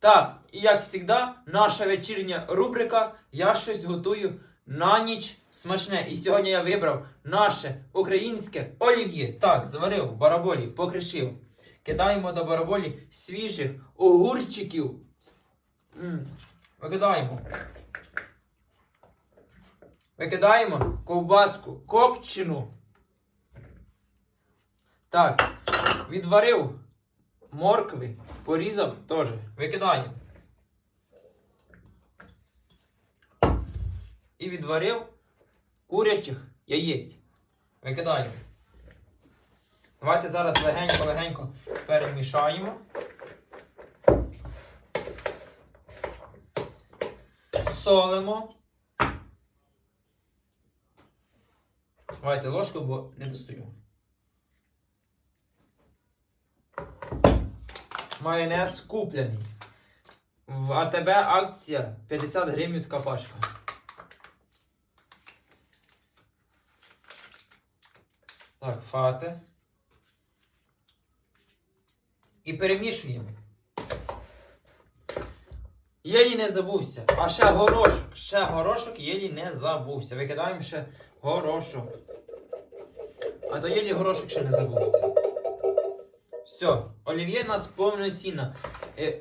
Так, і як завжди, наша вечірня рубрика Я щось готую на ніч смачне. І сьогодні я вибрав наше українське олів'є. Так, заварив в бараболі, покришив. Кидаємо до бараболі свіжих огурчиків. Викидаємо. Викидаємо ковбаску копчену. Так, відварив моркви, порізав теж. Викидаємо. І відварив курячих яєць. Викидаємо. Давайте зараз легенько-легенько перемішаємо. Солимо. Давайте ложку, бо не достаю. Майонез куплений. В АТБ акція 50 гривень така пачка. Так, фати. І перемішуємо. Єлі не забувся. А ще горошок. Ще горошок єлі не забувся. Викидаємо ще горошок. А то єлі горошок ще не забувся. Все, олів'є нас повноцінна. Е,